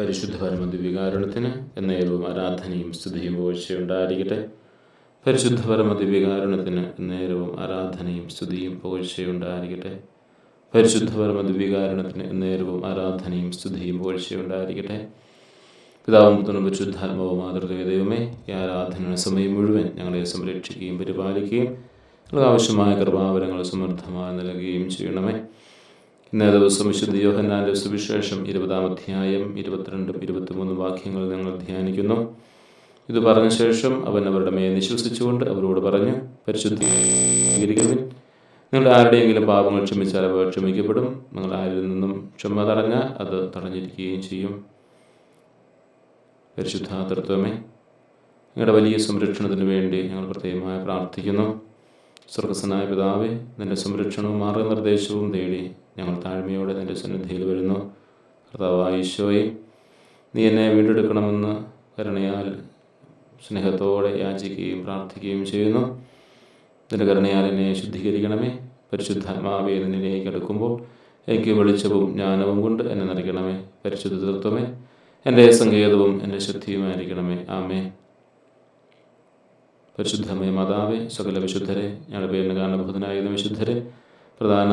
പരിശുദ്ധ പരമദിവ്യകാരുണ്യത്തിന് എന്നേരവും ആരാധനയും സ്തുതിയും പുകഴ്ചയുണ്ടായിരിക്കട്ടെ പരിശുദ്ധ പരമദിവ്യകാരുണ്യത്തിന് എന്നേരവും ആരാധനയും സ്തുതിയും പുകഴ്ചയുണ്ടായിരിക്കട്ടെ പരിശുദ്ധ പരമദിവ്യകാരുണ്യത്തിന് എന്നേരവും ആരാധനയും സ്തുതിയും പുകഴ്ചയുണ്ടായിരിക്കട്ടെ പിതാവും പുത്രനും പരിശുദ്ധാത്മാവും മാതൃകയ ദൈവമേ ഈ ആരാധന സമയം മുഴുവൻ ഞങ്ങളെ സംരക്ഷിക്കുകയും പരിപാലിക്കുകയും ഞങ്ങൾക്ക് ആവശ്യമായ കൃപാവരങ്ങൾ സമൃദ്ധമായി നൽകുകയും ചെയ്യണമേ. ഇന്നേ ദിവസം വിശുദ്ധ യോഹന്നാന്റെ സുവിശേഷം ഇരുപതാം അധ്യായം ഇരുപത്തിരണ്ടും ഇരുപത്തിമൂന്നും വാക്യങ്ങൾ ഞങ്ങൾ ധ്യാനിക്കുന്നു. ഇത് പറഞ്ഞ ശേഷം അവൻ അവരുടെ മേൽ നിശ്വസിച്ചുകൊണ്ട് അവരോട് പറഞ്ഞു പരിശുദ്ധീകരിക്കുവിൻ. നിങ്ങൾ ആരുടെയെങ്കിലും പാപങ്ങൾ ക്ഷമിച്ചാൽ അവ ക്ഷമിക്കപ്പെടും. നിങ്ങൾ ആരിൽ നിന്നും ക്ഷമ തടഞ്ഞാൽ അത് തടഞ്ഞിരിക്കുകയും ചെയ്യും. പരിശുദ്ധാതൃത്വമേ നിങ്ങളുടെ വലിയ സംരക്ഷണത്തിന് വേണ്ടി ഞങ്ങൾ പ്രത്യേകമായി പ്രാർത്ഥിക്കുന്നു. സർഗസനായ പിതാവേ നിന്റെ സംരക്ഷണവും മാർഗനിർദ്ദേശവും തേടി ഞങ്ങൾ താഴ്മയോടെ നിന്റെ സന്നിധിയിൽ വരുന്നു. കർത്താവായ ഈശോയെ നീ എന്നെ വീണ്ടെടുക്കണമെന്ന് കരുണയാൽ സ്നേഹത്തോടെ യാചിക്കുകയും പ്രാർത്ഥിക്കുകയും ചെയ്യുന്നു. നിന്റെ കരുണയാൽ എന്നെ ശുദ്ധീകരിക്കണമേ. പരിശുദ്ധാത്മാവെ നിന്നിലേക്ക് എടുക്കുമ്പോൾ എനിക്ക് വെളിച്ചവും ജ്ഞാനവും കൊണ്ട് എന്നെ നിറയ്ക്കണമേ. പരിശുദ്ധ തത്വമേ എന്റെ സങ്കേതവും എന്റെ ശുദ്ധിയുമായിരിക്കണമേ. ആമേ പരിശുദ്ധമേ മാതാവേ സകല വിശുദ്ധരെ ഞങ്ങളുടെ പേരിന് കാരണഭൂതനായിരുന്ന വിശുദ്ധരെ പ്രധാന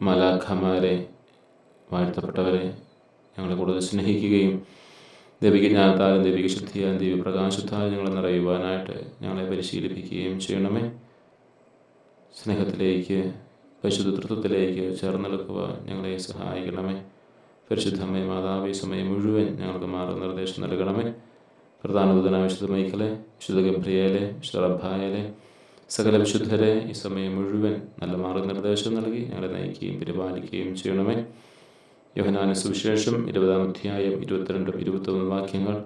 മലാഖമാരെ വാഴ്ത്തപ്പെട്ടവരെ ഞങ്ങളെ കൂടുതൽ സ്നേഹിക്കുകയും ദേവിക ജ്ഞാനത്താലും ദൈവിക ശുദ്ധിയാലും ദേവി പ്രകാശത്താലും ഞങ്ങളെ നിറയുവാനായിട്ട് ഞങ്ങളെ പരിശീലിപ്പിക്കുകയും ചെയ്യണമേ. സ്നേഹത്തിലേക്ക് പരിശുദ്ധ തൃത്വത്തിലേക്ക് ഞങ്ങളെ സഹായിക്കണമേ. പരിശുദ്ധമേ മാതാവി സമയം മുഴുവൻ ഞങ്ങൾക്ക് മാർഗനിർദ്ദേശം നൽകണമേ. പ്രധാന വിശുദ്ധ മൈക്കലെ വിശുദ്ധ ഗംഭ്രിയയിലെ വിശുദ്ധ റബ്ബായലെ സകല വിശുദ്ധരെ ഈ സമയം മുഴുവൻ നല്ല മാർഗനിർദ്ദേശം നൽകി ഞങ്ങളെ നയിക്കുകയും പരിപാലിക്കുകയും ചെയ്യണമേ. യോഹനാന സുവിശേഷം ഇരുപതാം അധ്യായം ഇരുപത്തിരണ്ടും ഇരുപത്തൊന്നും വാക്യങ്ങൾ.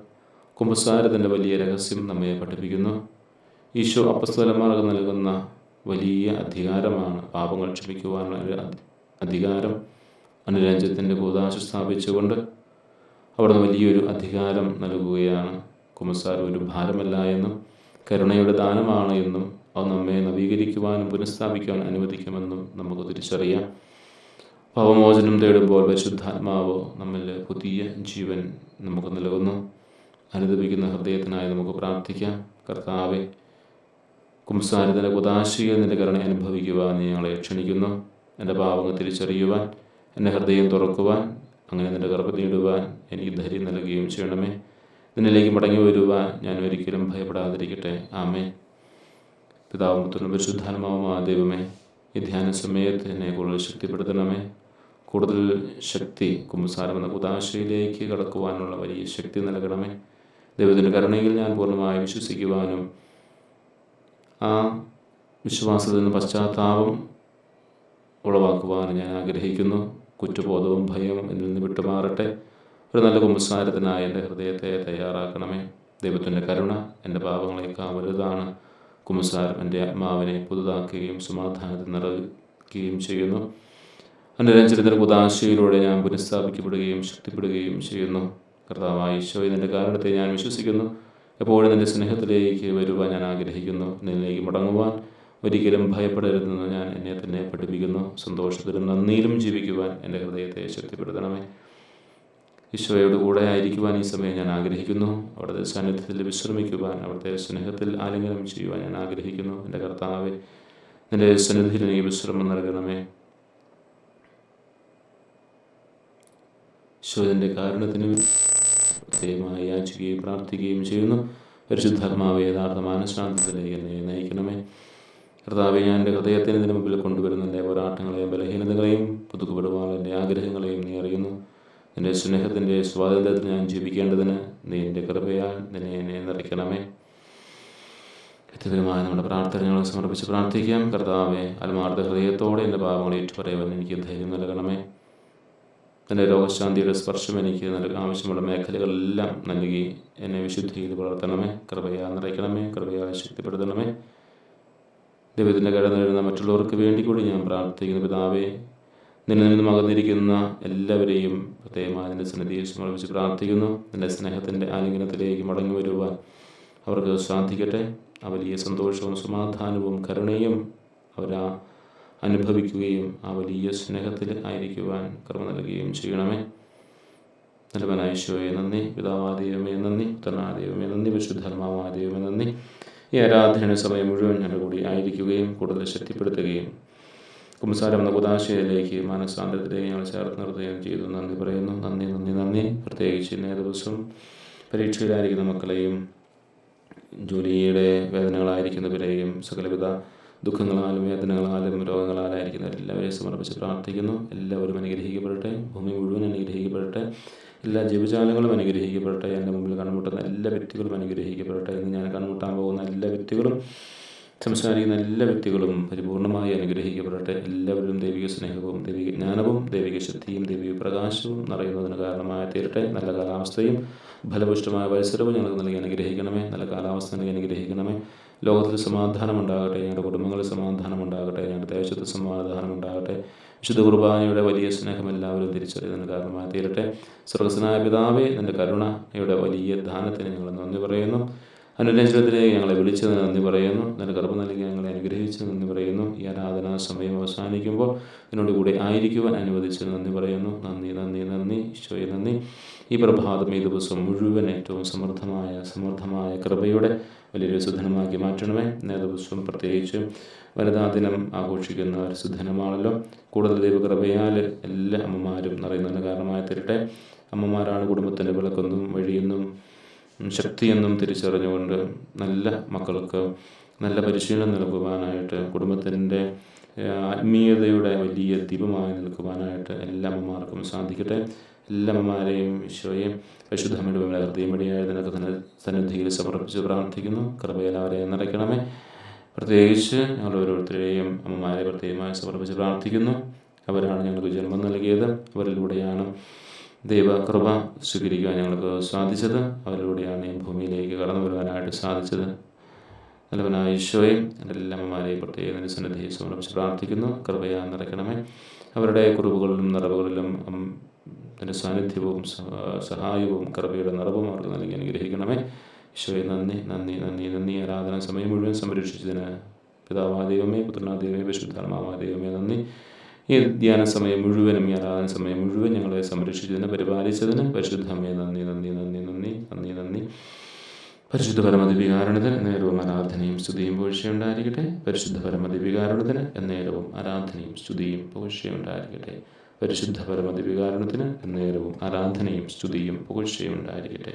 കുമ്പസാരത്തിന്റെ വലിയ രഹസ്യം നമ്മെ പഠിപ്പിക്കുന്നു. ഈശോ അപ്പസ്തലമാർഗം നൽകുന്ന വലിയ അധികാരമാണ്. പാപങ്ങൾ ക്ഷമിക്കുവാനുള്ള അധികാരം അനുരഞ്ജത്തിന്റെ കൂതാശ സ്ഥാപിച്ചുകൊണ്ട് അവിടുന്ന് വലിയൊരു അധികാരം നൽകുകയാണ്. കുമ്പസാരം ഒരു ഭാരമല്ല എന്നും കരുണയുടെ ദാനമാണ് എന്നും അത് നമ്മെ നവീകരിക്കുവാനും പുനഃസ്ഥാപിക്കുവാനും അനുവദിക്കുമെന്നും നമുക്ക് തിരിച്ചറിയാം. പാവമോചനം തേടുമ്പോൾ പരിശുദ്ധാത്മാവ് നമ്മിൽ പുതിയ ജീവൻ നമുക്ക് നൽകുന്നു. അനുദപിക്കുന്ന ഹൃദയത്തിനായി നമുക്ക് പ്രാർത്ഥിക്കാം. കർത്താവെ കുംസാരത്തിന്റെ കുതാശിയിൽ നിന്റെ കരുണ അനുഭവിക്കുവാൻ ഞങ്ങളെ ക്ഷണിക്കുന്നു. എന്റെ പാവങ്ങൾ തിരിച്ചറിയുവാൻ എന്റെ ഹൃദയം തുറക്കുവാൻ അങ്ങനെ നിന്റെ നേടുവാൻ എനിക്ക് ധൈര്യം നൽകുകയും ചെയ്യണമേ. നിന്നിലേക്ക് മടങ്ങി വരുവാൻ ഞാൻ ഒരിക്കലും ഭയപ്പെടാതിരിക്കട്ടെ. ആമേ പിതാവും പുത്രനും പരിശുദ്ധാത്മാവുമായ ദൈവമേ ഈ ധ്യാന സമയത്ത് എന്നെ കൂടുതൽ ശക്തിപ്പെടുത്തണമേ. കൂടുതൽ ശക്തി കുമ്പസാരം എന്ന കുതാശയിലേക്ക് കടക്കുവാനുള്ള വലിയ ശക്തി നൽകണമേ. ദൈവത്തിന്റെ കരുണയിൽ ഞാൻ പൂർണമായി വിശ്വസിക്കുവാനും ആ വിശ്വാസത്തിൽ നിന്ന് പശ്ചാത്താപം ഉളവാക്കുവാനും ഞാൻ ആഗ്രഹിക്കുന്നു. കുറ്റബോധവും ഭയവും എന്നിൽ നിന്ന് വിട്ടുമാറട്ടെ. ഒരു നല്ല കുമ്പസാരത്തിനായി എന്റെ ഹൃദയത്തെ തയ്യാറാക്കണമേ. ദൈവത്തിന്റെ കരുണ എന്റെ പാപങ്ങളേക്കാൾ വലുതാണ് കുമ്പസാരം എന്റെ ആത്മാവിനെ പുതുതാക്കുകയും സമാധാനത്തിൽ നിറയ്ക്കുകയും ചെയ്യുന്നു. എന്റെ രഞ്ജനത്തിന്റെ ഉദാശയിലൂടെ ഞാൻ പുനഃസ്ഥാപിക്കപ്പെടുകയും ശക്തിപ്പെടുകയും ചെയ്യുന്നു. കർത്താവായ ഈശോ ഇതിന്റെ കാരണത്തെ ഞാൻ വിശ്വസിക്കുന്നു. എപ്പോഴും നിന്റെ സ്നേഹത്തിലേക്ക് വരുവാൻ ഞാൻ ആഗ്രഹിക്കുന്നു. നിന്നിലേക്ക് മടങ്ങുവാൻ ഒരിക്കലും ഭയപ്പെടരുതെന്ന് ഞാൻ എന്നെ തന്നെ പഠിപ്പിക്കുന്നു. സന്തോഷത്തിലും നന്ദിയിലും ജീവിക്കുവാൻ എന്റെ ഹൃദയത്തെ ശക്തിപ്പെടുത്തണമേ. ഈശോയോട് കൂടെ ആയിരിക്കുവാൻ ഈ സമയം ഞാൻ ആഗ്രഹിക്കുന്നു. അവിടുത്തെ സാന്നിധ്യത്തിൽ വിശ്രമിക്കുവാൻ അവിടുത്തെ സ്നേഹത്തിൽ ആലിംഗനം ചെയ്യുവാൻ ഞാൻ ആഗ്രഹിക്കുന്നു. എന്റെ കർത്താവെ നിന്റെ സന്നിധിയിൽ എനിക്ക് വിശ്രമം നൽകണമേ. ഈശോയുടെ കാരണത്തിന് പ്രത്യേകമായി യാചിക്കുകയും പ്രാർത്ഥിക്കുകയും ചെയ്യുന്നു. പരിശുദ്ധാത്മാവ് യഥാർത്ഥ മാനശാന്തത്തിലേക്ക് എന്നെ നയിക്കണമേ. കർത്താവെ ഞാൻ എന്റെ ഹൃദയത്തിന് ഇതിന് മുമ്പിൽ കൊണ്ടുവരുന്ന എന്റെ പോരാട്ടങ്ങളെയും ബലഹീനതകളെയും പുതുക്കുപെടുവാൻ എന്റെ ആഗ്രഹങ്ങളെയും നീ അറിയുന്നു. നിന്റെ സ്നേഹത്തിന്റെ സ്വാതന്ത്ര്യത്തിൽ ഞാൻ ജീവിക്കേണ്ടതിന് നീ എന്റെ കൃപയാൽ നിന്നെ എന്നെ നിറയ്ക്കണമേ. വ്യക്തിപരമായ നമ്മുടെ പ്രാർത്ഥന ഞങ്ങൾ സമർപ്പിച്ച് പ്രാർത്ഥിക്കാം. കർത്താവേ അൽമാർദ്ദ ഹൃദയത്തോടെ എന്റെ പാപങ്ങൾ ഏറ്റുപറയുവാൻ എനിക്ക് ധൈര്യം നൽകണമേ. എന്റെ രോഗശാന്തിയുടെ സ്പർശം എനിക്ക് നൽക ആവശ്യമുള്ള മേഖലകളെല്ലാം നൽകി എന്നെ വിശുദ്ധിയിൽ വളർത്തണമേ. കൃപയാൽ നിറയ്ക്കണമേ കൃപയാൽ ശക്തിപ്പെടുത്തണമേ. ദൈവത്തിന്റെ കടന്നിരുന്ന മറ്റുള്ളവർക്ക് വേണ്ടി കൂടി ഞാൻ പ്രാർത്ഥിക്കുന്ന. പിതാവേ നിന്നും അകന്നിരിക്കുന്ന എല്ലാവരെയും പ്രത്യേകമായ നിന്റെ സന്നിധിയിൽ സമർപ്പിച്ച് പ്രാർത്ഥിക്കുന്നു. നിന്റെ സ്നേഹത്തിന്റെ ആലിംഗനത്തിലേക്ക് മടങ്ങി വരുവാൻ അവർക്ക് സാധിക്കട്ടെ. ആ വലിയ സന്തോഷവും സമാധാനവും കരുണയും അവരാ അനുഭവിക്കുകയും ആ വലിയ സ്നേഹത്തിൽ ആയിരിക്കുവാൻ കർമ്മ നൽകുകയും ചെയ്യണമേ. നല്ലവനായ ഈശോയെ നന്ദി. പിതാവാദേവമേ നന്ദി. പുത്രനാദൈവമേ നന്ദി. വിശുദ്ധർമാവാദേവമേ നന്ദി. ഈ ആരാധനയുടെ സമയം മുഴുവൻ ഞങ്ങളുടെ കൂടി ആയിരിക്കുകയും കൂടുതൽ ശക്തിപ്പെടുത്തുകയും കുംസാരം എന്ന കുതാശയിലേക്ക് മാനസാന്തരത്തിലേക്ക് ഞങ്ങൾ ചേർത്ത് നിർത്തുകയും ചെയ്തു. നന്ദി പറയുന്നു. നന്ദി നന്ദി നന്ദി. പ്രത്യേകിച്ച് ഇന്നേ ദിവസം പരീക്ഷയിലായിരിക്കുന്ന മക്കളെയും ജോലിയുടെ വേദനകളായിരിക്കുന്നവരെയും സകലവിധ ദുഃഖങ്ങളാലും വേദനകളാലും രോഗങ്ങളാലായിരിക്കുന്ന എല്ലാവരെയും സമർപ്പിച്ച് പ്രാർത്ഥിക്കുന്നു. എല്ലാവരും അനുഗ്രഹിക്കപ്പെടട്ടെ. ഭൂമി മുഴുവൻ അനുഗ്രഹിക്കപ്പെടട്ടെ. എല്ലാ ജീവജാലങ്ങളും അനുഗ്രഹിക്കപ്പെടട്ടെ. എന്റെ മുമ്പിൽ കണ്ടുമുട്ടുന്ന എല്ലാ വ്യക്തികളും അനുഗ്രഹിക്കപ്പെടട്ടെ. എന്ന് ഞാൻ കണ്ടുമുട്ടാൻ പോകുന്ന എല്ലാ വ്യക്തികളും സംസാരിക്കുന്ന എല്ലാ വ്യക്തികളും പരിപൂർണമായി അനുഗ്രഹിക്കപ്പെടട്ടെ. എല്ലാവരും ദൈവിക സ്നേഹവും ദൈവിക ജ്ഞാനവും ദൈവിക ശക്തിയും ദൈവിക പ്രകാശവും നിറയുന്നതിന് കാരണമായി തീരട്ടെ. നല്ല കാലാവസ്ഥയും ഫലപുഷ്ടമായ പരിസരവും ഞങ്ങൾക്ക് നൽകി അനുഗ്രഹിക്കണമേ. നല്ല കാലാവസ്ഥ നൽകി അനുഗ്രഹിക്കണമേ. ലോകത്തിൽ സമാധാനം ഉണ്ടാകട്ടെ ഞങ്ങളുടെ കുടുംബങ്ങളിൽ സമാധാനം ഉണ്ടാകട്ടെ ഞങ്ങളുടെ ദേശത്ത് സമാധാനം ഉണ്ടാകട്ടെ വിശുദ്ധ കുർബാനയുടെ വലിയ സ്നേഹം എല്ലാവരും തിരിച്ചറിയുന്നതിന് കാരണമായി തീരട്ടെ. സ്വർഗസ്നായ പിതാവേ നിന്റെ കരുണയുടെ വലിയ ദാനത്തിന് ഞങ്ങൾ നന്ദി പറയുന്നു. അനുരഞ്ജനത്തിലേക്ക് ഞങ്ങളെ വിളിച്ചതിന് നന്ദി പറയുന്നു. നല്ല കർമ്മ നൽകി ഞങ്ങളെ അനുഗ്രഹിച്ചത് നന്ദി പറയുന്നു. ഈ ആരാധനാ സമയം അവസാനിക്കുമ്പോൾ എന്നോട് കൂടെ ആയിരിക്കുവാൻ അനുവദിച്ചത് നന്ദി പറയുന്നു. നന്ദി നന്ദി നന്ദി. ഈശോയെ നന്ദി. ഈ പ്രഭാതം ഈ ദിവസം മുഴുവൻ ഏറ്റവും സമൃദ്ധമായ സമൃദ്ധമായ കൃപയുടെ വലിയൊരു സുധനമാക്കി മാറ്റണമേ. ഇന്നേ ദിവസം പ്രത്യേകിച്ച് വനിതാ ദിനം ആഘോഷിക്കുന്ന ഒരു സുധനമാണല്ലോ കൂടുതൽ ദൈവകൃപയാൽ എല്ലാ അമ്മമാരും നിറയുന്നതിന് കാരണമായി തരട്ടെ അമ്മമാരാണ് കുടുംബത്തിന്റെ വിളക്കൊന്നും വഴിയെന്നും ശക്തിയെന്നും തിരിച്ചറിഞ്ഞുകൊണ്ട് നല്ല മക്കൾക്ക് നല്ല പരിശീലനം നൽകുവാനായിട്ട് കുടുംബത്തിന്റെ ആത്മീയതയുടെ വലിയ ദീപമായി നിൽക്കുവാനായിട്ട് എല്ലാ അമ്മമാർക്കും സാധിക്കട്ടെ. എല്ലാ അമ്മമാരെയും ഈശോയെയും പരിശുദ്ധമ്മയുടെ ഹൃദയമടിയായ തന്നെ സന്നിധിയിൽ സമർപ്പിച്ച് പ്രാർത്ഥിക്കുന്നു. കൃപയിൽ അവരെ നിറയ്ക്കണമേ. പ്രത്യേകിച്ച് ഞങ്ങൾ ഓരോരുത്തരെയും അമ്മമാരെ പ്രത്യേകമായി സമർപ്പിച്ച് പ്രാർത്ഥിക്കുന്നു. അവരാണ് ഞങ്ങൾക്ക് ജന്മം നൽകിയത്. അവരിലൂടെയാണ് ദൈവകൃപ സ്വീകരിക്കുവാൻ ഞങ്ങൾക്ക് സാധിച്ചത് അവരിലൂടെയാണ് ഈ ഭൂമിയിലേക്ക് കടന്നു വരുവാനായിട്ട് സാധിച്ചത്. നല്ലവനായ ഈശോയെ എല്ലാ അമ്മമാരെയും പ്രത്യേക സന്നിധിയെ സമർപ്പിച്ച് പ്രാർത്ഥിക്കുന്നു. കൃപയാ നിറയ്ക്കണമേ. അവരുടെ കുറിവുകളിലും നിറവുകളിലും അതിന്റെ സാന്നിധ്യവും സഹായവും കൃപയുടെ നിറവും അവർക്ക് നൽകി അനുഗ്രഹിക്കണമേ. ഈശോയെ നന്ദി നന്ദി നന്ദി നന്ദി. ആരാധന സമയം മുഴുവൻ സംരക്ഷിച്ചതിന് പിതാവാദൈവമേ പുത്രനാദൈവമേ വിശുദ്ധാത്മാവാദൈവമേ നന്ദി. ഈ ധ്യാന സമയം മുഴുവനും ഈ ആരാധന സമയം മുഴുവൻ ഞങ്ങളെ സംരക്ഷിച്ചതിന് പരിപാലിച്ചതിന് പരിശുദ്ധമേ നന്ദി നന്ദി നന്ദി നന്ദി നന്ദി നന്ദി. പരിശുദ്ധ പരമദിവികാരണത്തിന് നേരവും ആരാധനയും സ്തുതിയും പോഴ്ചയുണ്ടായിരിക്കട്ടെ പരിശുദ്ധ പരമദിവികാരണത്തിന് എന്നേരവും ആരാധനയും സ്തുതിയും പോഴ്ചയുണ്ടായിരിക്കട്ടെ പരിശുദ്ധ പരമദിവികാരണത്തിന് എന്നേരവും ആരാധനയും സ്തുതിയും പുകഴ്ചയുണ്ടായിരിക്കട്ടെ